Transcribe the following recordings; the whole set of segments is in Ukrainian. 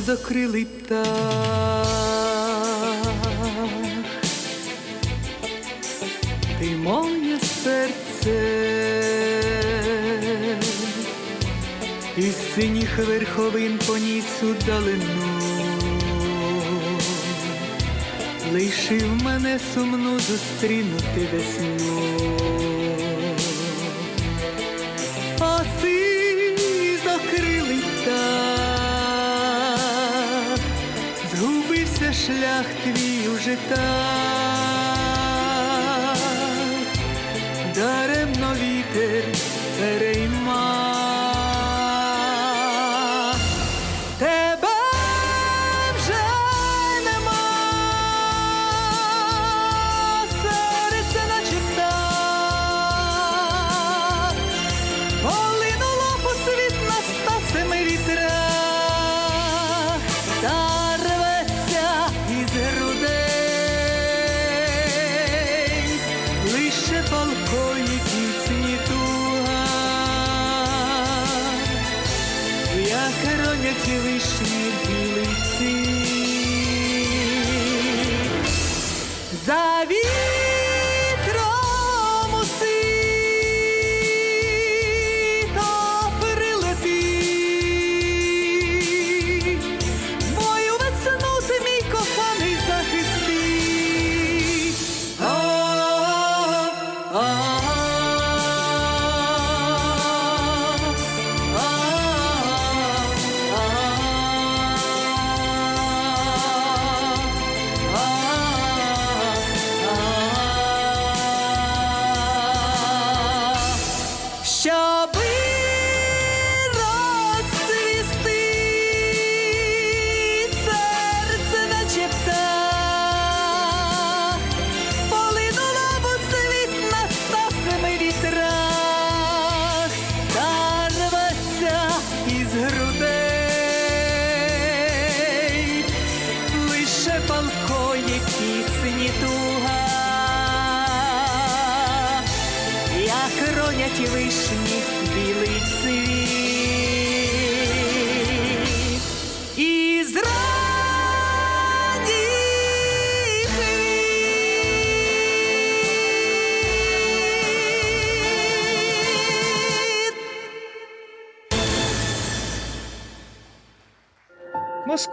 закрилий птах. Ти моє серце із синіх верховин поніс у далину. Лишив мене сумну зустрінути весну. Шлях твій уже так, даремно вітер перейма. she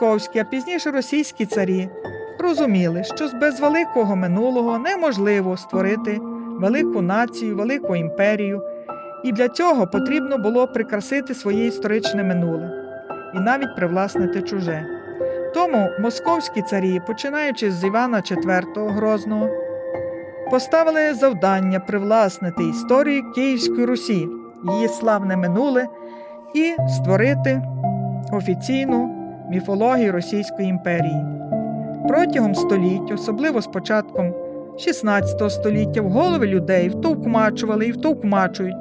Московські, а пізніше російські царі розуміли, що без великого минулого неможливо створити велику націю, велику імперію, і для цього потрібно було прикрасити своє історичне минуле і навіть привласнити чуже. Тому московські царі, починаючи з Івана IV Грозного, поставили завдання привласнити історію Київської Русі, її славне минуле і створити офіційну міфологію Російської імперії. Протягом століть, особливо з початком 16 століття, в голови людей втовкмачували і втовкмачують,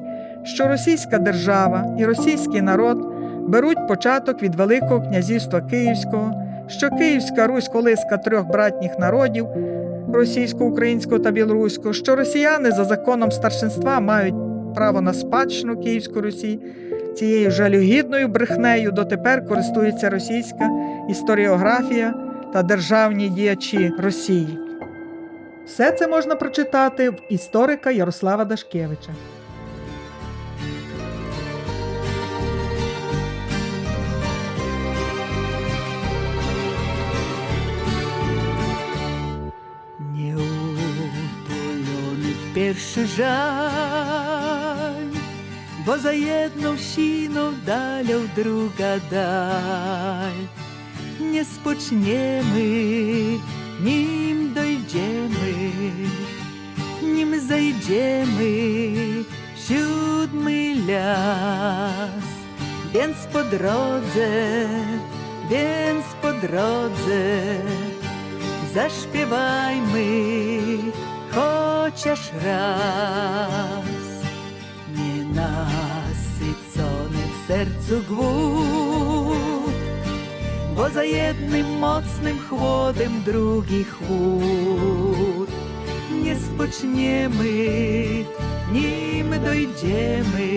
що російська держава і російський народ беруть початок від Великого князівства Київського, що Київська Русь колиска трьох братніх народів російського, українського та білоруського, що росіяни за законом старшинства мають право на спадщину Київської Русі. Цією жалюгідною брехнею дотепер користується російська історіографія та державні діячі Росії. Все це можна прочитати в історика Ярослава Дашкевича. Pierwszy żal, bo za jedną siną dalią druga dal. Nie spoczniemy, nim dojdziemy, nim zajdziemy w siódmy las. Więc po drodze, więc po drodze zaśpiewajmy chociaż raz. sercu głód, bo za jednym mocnym chłodem drugi chłód. Nie spoczniemy, nim dojdziemy,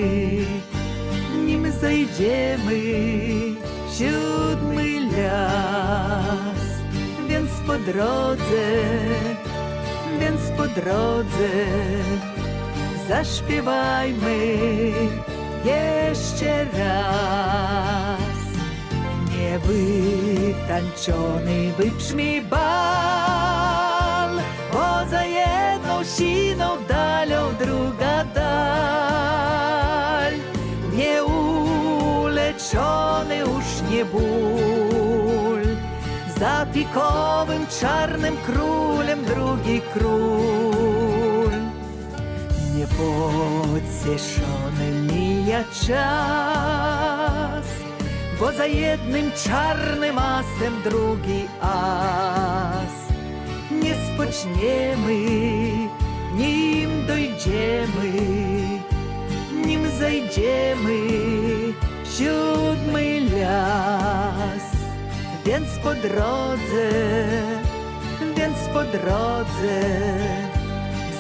nim zajdziemy siódmy las. Więc po drodze, więc po drodze zaśpiewajmy jeszcze raz. Niewytańczony wybrzmi bal, bo za jedną siną dalią druga dal. Nieuleczony już nie ból, za pikowym czarnym królem drugi król. Niepocieszony mija czas, bo za jednym czarnym asem drugi as. Nie spoczniemy, nim dojdziemy, nim zejdziemy w siódmy las. Więc po drodze, więc po drodze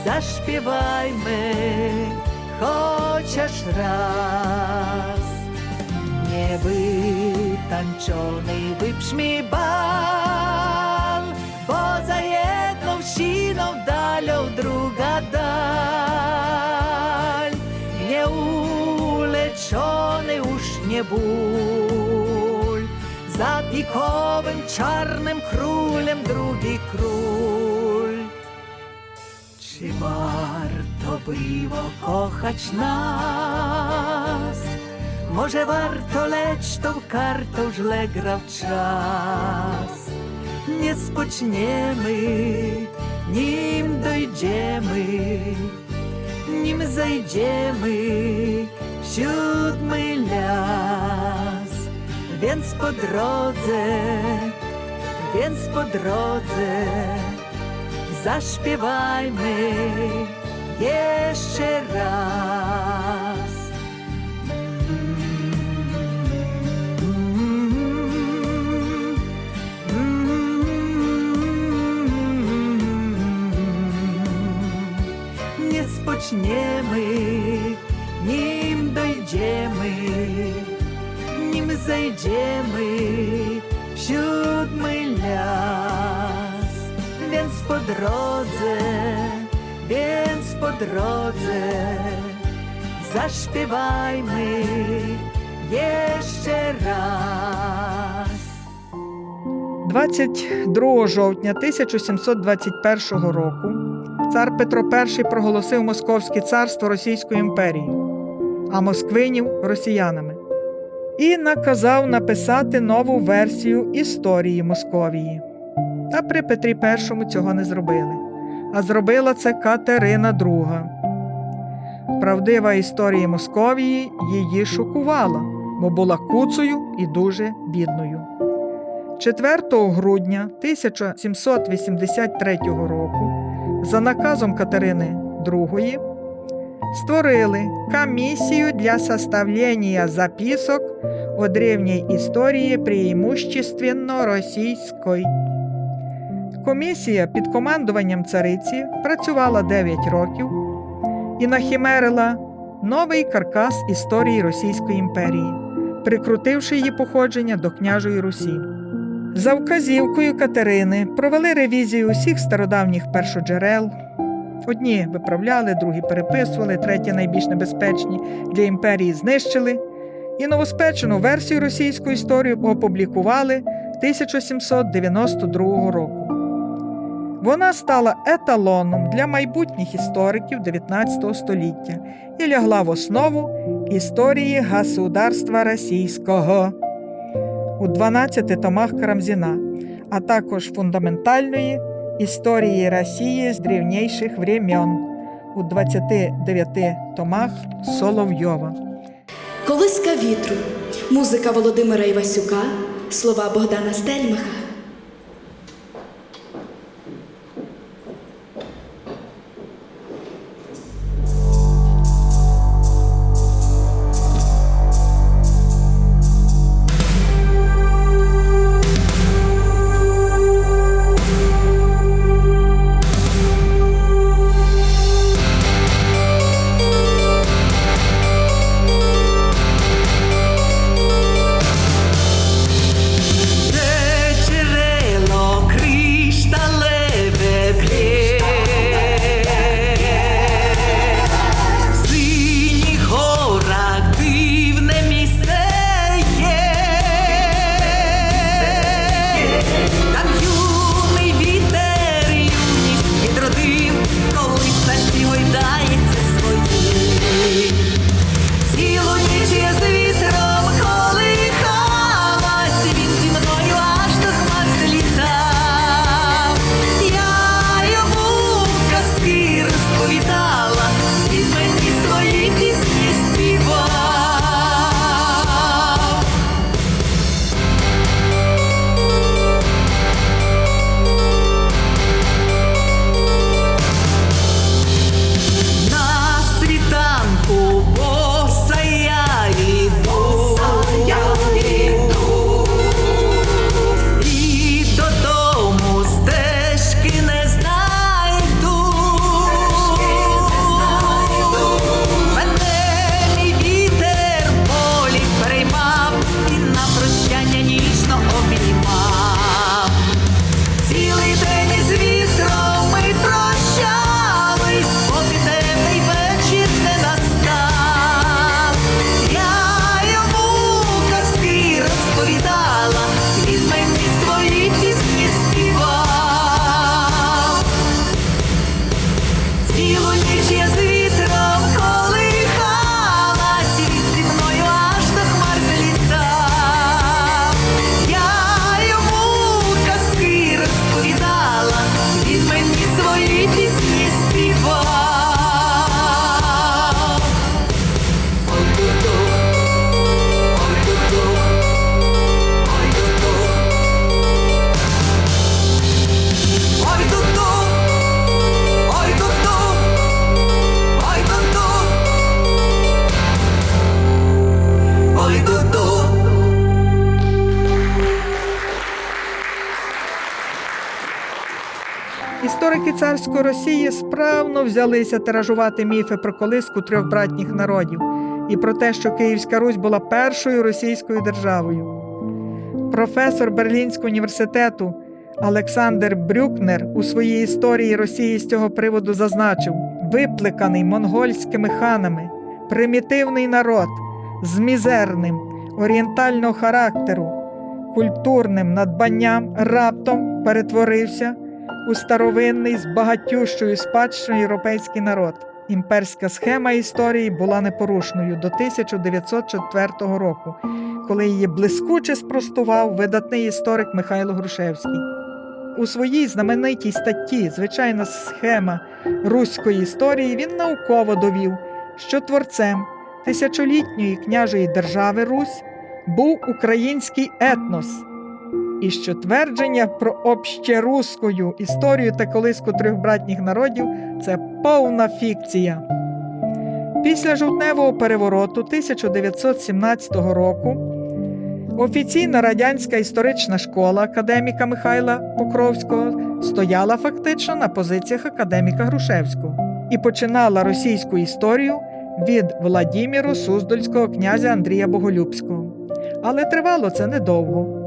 zaśpiewajmy chociaż raz. Niewytańczony wybrzmi bal, bo za jedną siną dalią druga dal. Nieuleczony już nie ból, za pikowym czarnym królem drugi król. Czy było kochać nas? Może warto, lecz tą kartą źle grał czas. Nie spoczniemy, nim dojdziemy, nim zejdziemy w siódmy las. Więc po drodze, więc po drodze zaśpiewajmy jeszcze raz. Nie spoczniemy, nim dojdziemy, nim zejdziemy w siódmy las. Więc po drodze, po drodze zaśpiewajmy jeszcze raz. 22 жовтня 1721 року цар Петро І проголосив Московське царство Російською імперією, а москвинів росіянами, і наказав написати нову версію історії Московії. Та при Петрі І цього не зробили, а зробила це Катерина II. Правдива історія Московії її шокувала, бо була куцею і дуже бідною. 4 грудня 1783 року за наказом Катерини II створили комісію для составлення записок о древній історії преимущественно російської. Комісія під командуванням цариці працювала 9 років і нахимерила новий каркас історії Російської імперії, прикрутивши її походження до княжої Русі. За вказівкою Катерини провели ревізію усіх стародавніх першоджерел. Одні виправляли, другі переписували, треті найбільш небезпечні для імперії знищили. І новоспечену версію російської історії опублікували 1792 року. Вона стала еталоном для майбутніх істориків 19 століття і лягла в основу історії государства російського у 12 томах Карамзіна, а також фундаментальної історії Росії з древніших времен у 29 томах Соловйова. Колиска вітру, музика Володимира Івасюка, слова Богдана Стельмаха. Царської Росії справно взялися тиражувати міфи про колиску трьох братніх народів і про те, що Київська Русь була першою російською державою. Професор Берлінського університету Олександр Брюкнер у своїй історії Росії з цього приводу зазначив: випликаний монгольськими ханами, примітивний народ з мізерним орієнтального характеру, культурним надбанням раптом перетворився у старовинний з багатющою спадщиною європейський народ. Імперська схема історії була непорушною до 1904 року, коли її блискуче спростував видатний історик Михайло Грушевський. У своїй знаменитій статті Звичайна схема руської історії він науково довів, що творцем тисячолітньої княжої держави Русь був український етнос, і що твердження про общерусскую історію та колиску трьох братніх народів це повна фікція. Після жовтневого перевороту 1917 року офіційна радянська історична школа академіка Михайла Покровського стояла фактично на позиціях академіка Грушевського і починала російську історію від Владіміру Суздальського князя Андрія Боголюбського. Але тривало це недовго.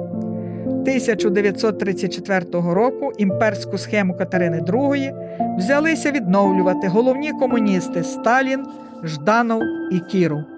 1934 року імперську схему Катерини II взялися відновлювати головні комуністи Сталін, Жданов і Кіров.